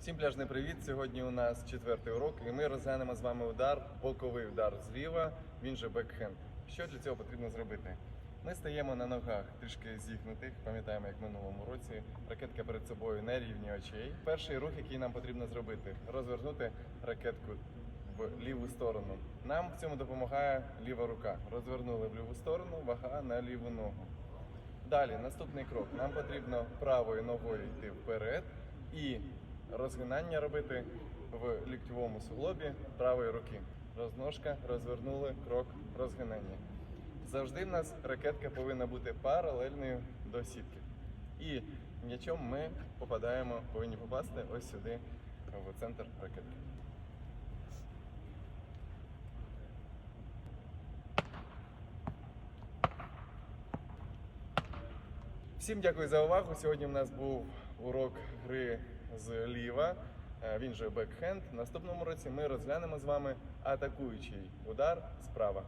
Всім пляжний привіт! Сьогодні у нас четвертий урок, і ми розглянемо з вами удар, боковий удар зліва, він же бекхенд. Що для цього потрібно зробити? Ми стаємо на ногах трішки зігнутих, пам'ятаємо, як в минулому році. Ракетка перед собою на рівні очей. Перший рух, який нам потрібно зробити, розвернути ракетку в ліву сторону. Нам в цьому допомагає ліва рука. Розвернули в ліву сторону, вага на ліву ногу. Далі, наступний крок. Нам потрібно правою ногою йти вперед і розгинання робити в ліктьовому суглобі правої руки. Розножка, розвернули, крок, розгинання. Завжди в нас ракетка повинна бути паралельною до сітки. І м'ячом ми попадаємо, повинні попасти ось сюди, в центр ракетки. Всім дякую за увагу. Сьогодні в нас був урок гри з ліва. е, Він же бекхенд. Наступному році ми розглянемо з вами атакуючий удар справа.